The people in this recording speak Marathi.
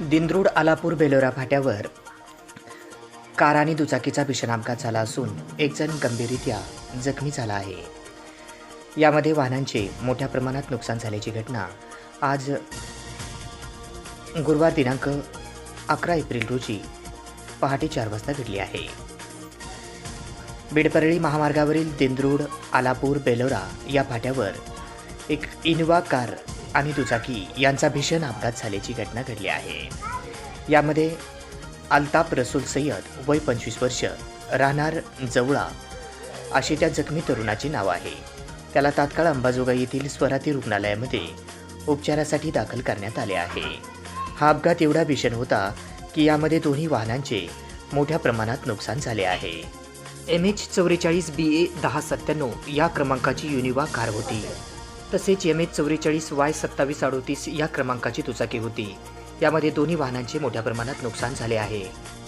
दिंद्रूड आलापूर बेलोरा फाट्यावर. कार आणि दुचाकीचा भीषण अपघात झाला असून एक जण गंभीररित्या जखमी झाला आहे. यामध्ये वाहनांचे मोठ्या प्रमाणात नुकसान झाल्याची घटना आज गुरुवार दिनांक अकरा एप्रिल रोजी पहाटे चार वाजता घडली आहे. बीडपरळी महामार्गावरील दिंद्रूड आलापूर बेलोरा या फाट्यावर एक इनोवा कार आणि दुचाकी यांचा भीषण अपघात झाल्याची घटना घडली आहे. यामध्ये अल्ताफ रसूल सय्यद वय पंचवीस वर्ष राहणार जवळा असे त्या जखमी तरुणाचे नाव आहे. त्याला तात्काळ अंबाजोगाई येथील स्वराती रुग्णालयामध्ये उपचारासाठी दाखल करण्यात आले आहे. हा अपघात एवढा भीषण होता की यामध्ये दोन्ही वाहनांचे मोठ्या प्रमाणात नुकसान झाले आहे. एम एच चौवेचाळीस बी ए दहा सत्त्याण्णव या क्रमांकाची युनिवा कार होती. तसेच एम एच चौवेचाळीस वाय सत्तावीस अडोतीस या क्रमांकाची दुचाकी होती. यामध्ये दोन्ही वाहनांचे मोठ्या प्रमाणात नुकसान झाले आहे.